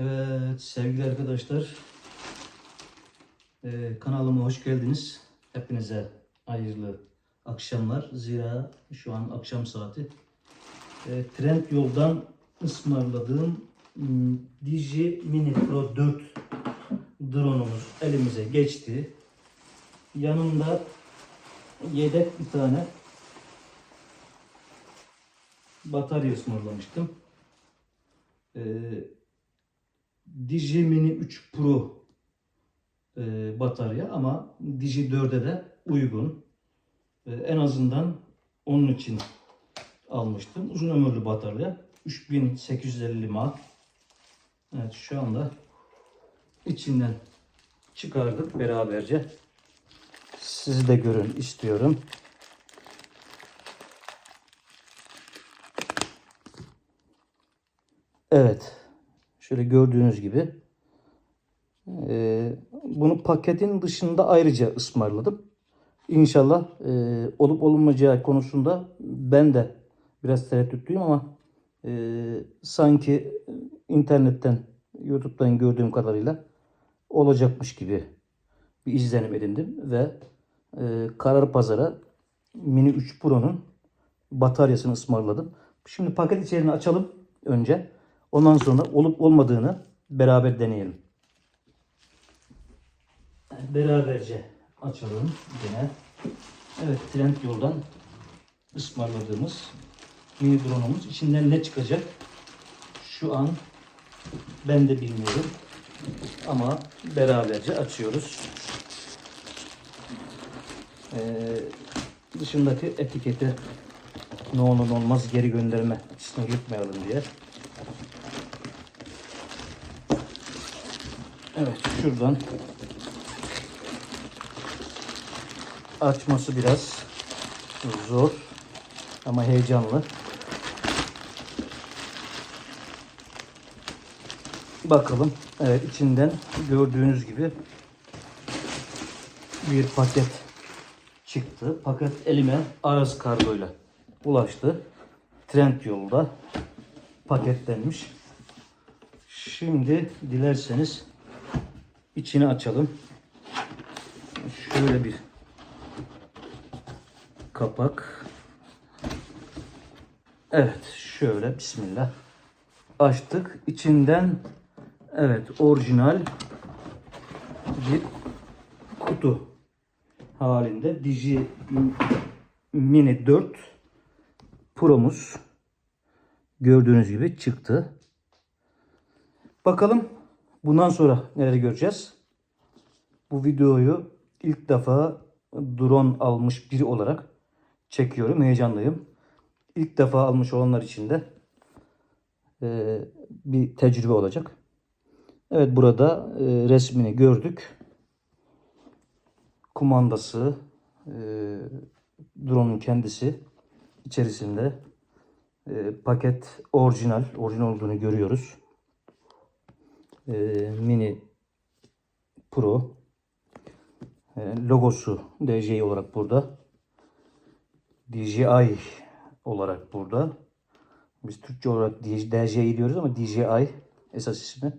Evet sevgili arkadaşlar e, kanalıma hoş geldiniz. Hepinize hayırlı akşamlar. Zira şu an akşam saati. E, Trend yoldan ısmarladığım m, Digi Mini Pro 4 drone'umuz elimize geçti. Yanında yedek bir tane batarya ısmarlamıştım. Ee, Digi Mini 3 Pro e, batarya ama Digi 4'e de uygun. E, en azından onun için almıştım. Uzun ömürlü batarya. 3850 mAh. Evet şu anda içinden çıkardık beraberce. Siz de görün istiyorum. Evet. Şöyle gördüğünüz gibi. Ee, bunu paketin dışında ayrıca ısmarladım. İnşallah e, olup olunmayacağı konusunda ben de biraz tereddütlüyüm ama e, sanki internetten, YouTube'dan gördüğüm kadarıyla olacakmış gibi bir izlenim edindim ve e, Karar Pazar'a Mini 3 Pro'nun bataryasını ısmarladım. Şimdi paket içeriğini açalım önce. Ondan sonra olup olmadığını beraber deneyelim. Beraberce açalım yine. Evet Trend yoldan ısmarladığımız mini drone'umuz. İçinden ne çıkacak? Şu an ben de bilmiyorum. Ama beraberce açıyoruz. Ee, dışındaki etiketi ne olur olmaz geri gönderme açısını yırtmayalım diye. Evet şuradan açması biraz zor ama heyecanlı. Bakalım. Evet içinden gördüğünüz gibi bir paket çıktı. Paket elime Aras kargoyla ulaştı. Trend yolda paketlenmiş. Şimdi dilerseniz içini açalım. Şöyle bir kapak. Evet, şöyle bismillah. Açtık. İçinden evet orijinal bir kutu halinde Digi Mini 4 Pro'muz gördüğünüz gibi çıktı. Bakalım bundan sonra neler göreceğiz. Bu videoyu ilk defa drone almış biri olarak çekiyorum. Heyecanlıyım. İlk defa almış olanlar için de e, bir tecrübe olacak. Evet burada e, resmini gördük. Kumandası, e, drone'un kendisi içerisinde paket orijinal, orijinal olduğunu görüyoruz. E, mini Pro e, logosu DJI olarak burada. DJI olarak burada. Biz Türkçe olarak DJI diyoruz ama DJI esas ismi.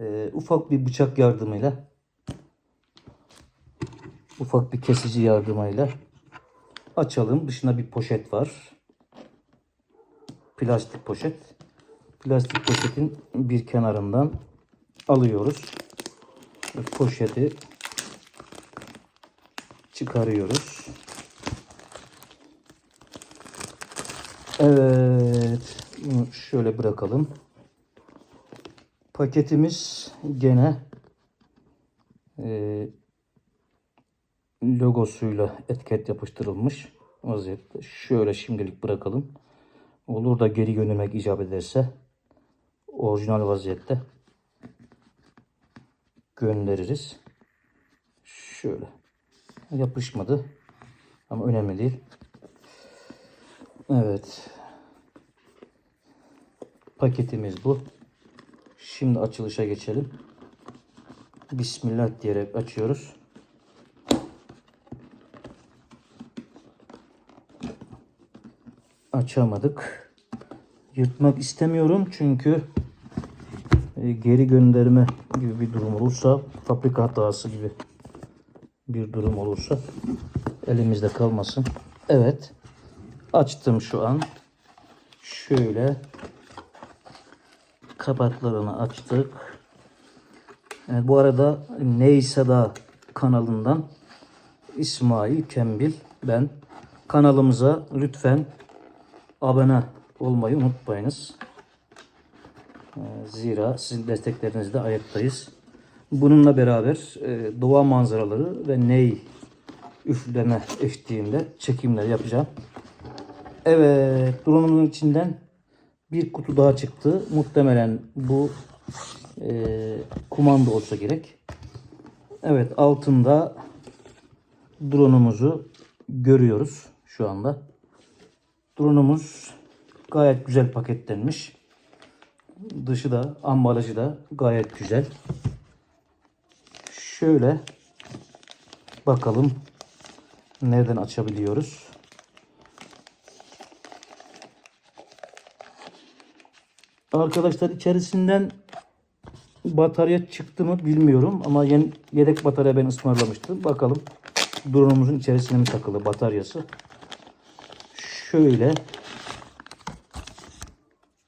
E, ufak bir bıçak yardımıyla ufak bir kesici yardımıyla açalım. Dışında bir poşet var. Plastik poşet. Plastik poşetin bir kenarından alıyoruz. Poşeti çıkarıyoruz. Evet. Şöyle bırakalım. Paketimiz gene e, logosuyla etiket yapıştırılmış vaziyette. Şöyle şimdilik bırakalım. Olur da geri göndermek icap ederse orijinal vaziyette göndeririz. Şöyle. Yapışmadı. Ama önemli değil. Evet. Paketimiz bu. Şimdi açılışa geçelim. Bismillah diyerek açıyoruz. Açamadık. Yırtmak istemiyorum çünkü geri gönderme gibi bir durum olursa, fabrika hatası gibi bir durum olursa elimizde kalmasın. Evet. Açtım şu an. Şöyle kapaklarını açtık. Evet, bu arada Neyse da kanalından İsmail Kembil ben. Kanalımıza lütfen abone olmayı unutmayınız. Ee, Zira sizin desteklerinizle ayaktayız. Bununla beraber e, doğa manzaraları ve ney üfleme eşliğinde çekimler yapacağım. Evet, drone'un içinden bir kutu daha çıktı. Muhtemelen bu e, kumanda olsa gerek. Evet, altında drone'umuzu görüyoruz şu anda. Drone'umuz gayet güzel paketlenmiş. Dışı da, ambalajı da gayet güzel. Şöyle bakalım nereden açabiliyoruz. Arkadaşlar içerisinden batarya çıktı mı bilmiyorum ama yedek batarya ben ısmarlamıştım. Bakalım drone'umuzun içerisine mi takılı bataryası. Şöyle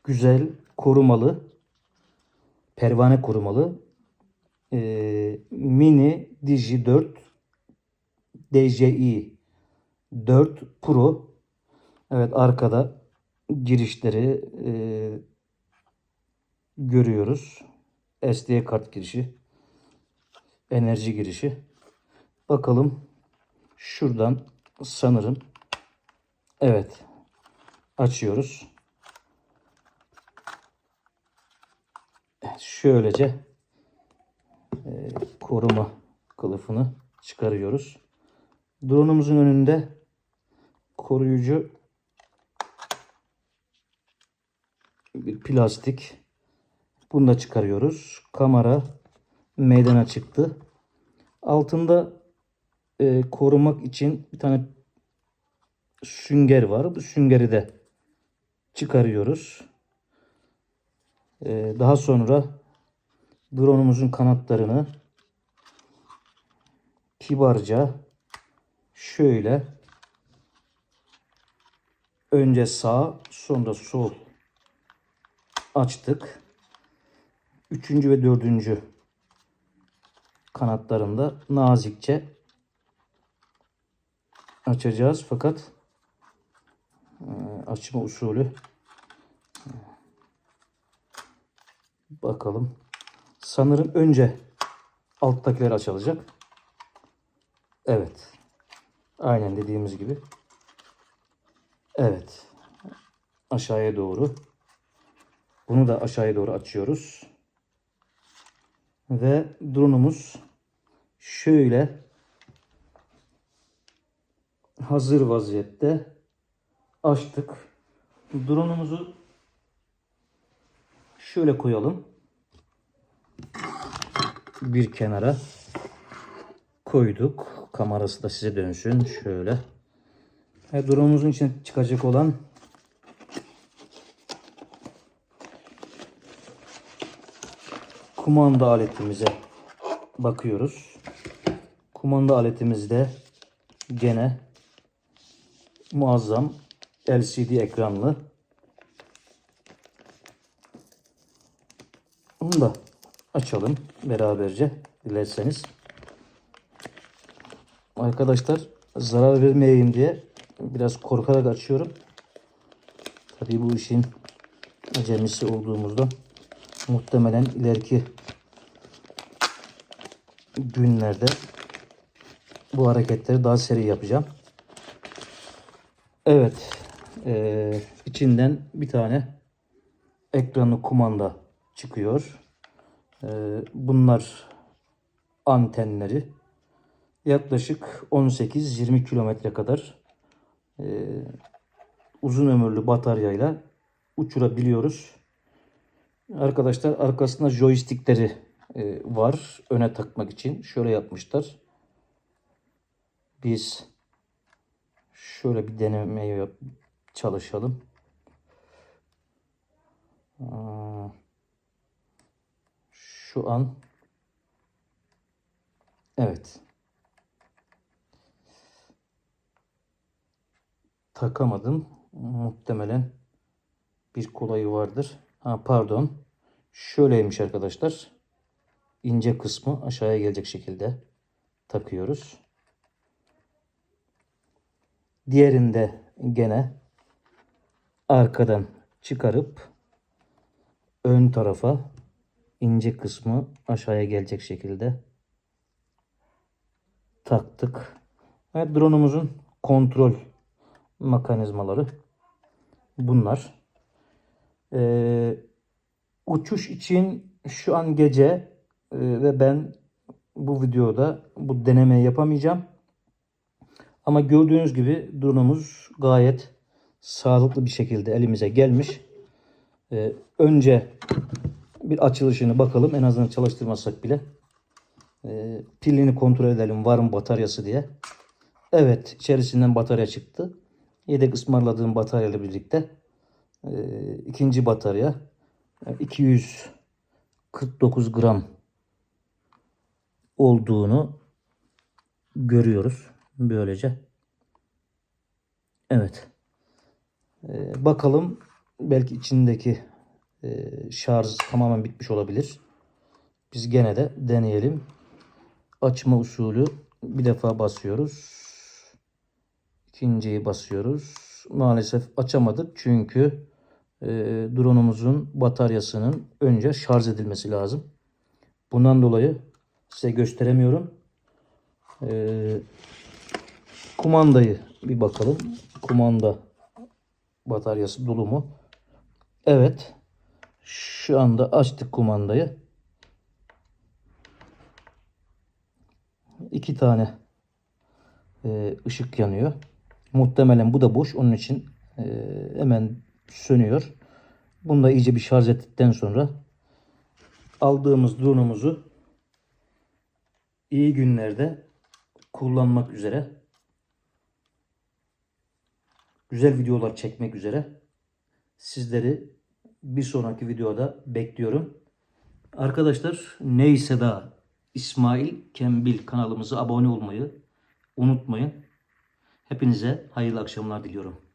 güzel korumalı pervane korumalı e, mini Digi 4 DJI 4 Pro evet arkada girişleri e, görüyoruz. SD kart girişi enerji girişi bakalım şuradan sanırım evet açıyoruz. Şöylece e, koruma kılıfını çıkarıyoruz. Drone'umuzun önünde koruyucu bir plastik. Bunu da çıkarıyoruz. Kamera meydana çıktı. Altında e, korumak için bir tane sünger var. Bu süngeri de çıkarıyoruz. E, daha sonra drone'umuzun kanatlarını kibarca şöyle önce sağ sonra sol açtık. Üçüncü ve dördüncü kanatlarında nazikçe açacağız fakat e, açma usulü bakalım. Sanırım önce alttakiler açılacak. Evet. Aynen dediğimiz gibi. Evet. Aşağıya doğru. Bunu da aşağıya doğru açıyoruz. Ve drone'umuz şöyle hazır vaziyette açtık. Drone'umuzu şöyle koyalım. Bir kenara koyduk. Kamerası da size dönsün. Şöyle. Ve drone'umuzun içine çıkacak olan kumanda aletimize bakıyoruz. Kumanda aletimizde gene muazzam LCD ekranlı. Onu da açalım beraberce dilerseniz. Arkadaşlar zarar vermeyeyim diye biraz korkarak açıyorum. Tabii bu işin acemisi olduğumuzda muhtemelen ileriki günlerde bu hareketleri daha seri yapacağım. Evet. eee, içinden bir tane ekranlı kumanda çıkıyor. Eee, bunlar antenleri. Yaklaşık 18-20 kilometre kadar eee, uzun ömürlü bataryayla uçurabiliyoruz. Arkadaşlar arkasında joystickleri e, var öne takmak için. Şöyle yapmışlar. Biz şöyle bir deneme yap çalışalım. Aa, şu an evet takamadım. Muhtemelen bir kolayı vardır. Ha pardon. Şöyleymiş arkadaşlar. İnce kısmı aşağıya gelecek şekilde takıyoruz. Diğerinde gene arkadan çıkarıp ön tarafa ince kısmı aşağıya gelecek şekilde taktık. Ve drone'umuzun kontrol mekanizmaları bunlar. Ee, uçuş için şu an gece e, ve ben bu videoda bu denemeyi yapamayacağım. Ama gördüğünüz gibi drone'umuz gayet sağlıklı bir şekilde elimize gelmiş. Ee, önce bir açılışını bakalım. En azından çalıştırmasak bile. Ee, pilini kontrol edelim var mı bataryası diye. Evet içerisinden batarya çıktı. Yedek ısmarladığım bataryayla birlikte e, ikinci batarya e, 249 gram olduğunu görüyoruz. Böylece. Evet. Ee, bakalım belki içindeki e, şarj tamamen bitmiş olabilir. Biz gene de deneyelim. Açma usulü bir defa basıyoruz. İkinciyi basıyoruz. Maalesef açamadık çünkü e, drone'umuzun bataryasının önce şarj edilmesi lazım. Bundan dolayı size gösteremiyorum. E, kumandayı bir bakalım. Kumanda bataryası dolu mu? Evet. Şu anda açtık kumandayı. İki tane e, ışık yanıyor. Muhtemelen bu da boş. Onun için e, hemen sönüyor. Bunu da iyice bir şarj ettikten sonra aldığımız drone'umuzu iyi günlerde kullanmak üzere güzel videolar çekmek üzere sizleri bir sonraki videoda bekliyorum. Arkadaşlar neyse da İsmail Kembil kanalımıza abone olmayı unutmayın. Hepinize hayırlı akşamlar diliyorum.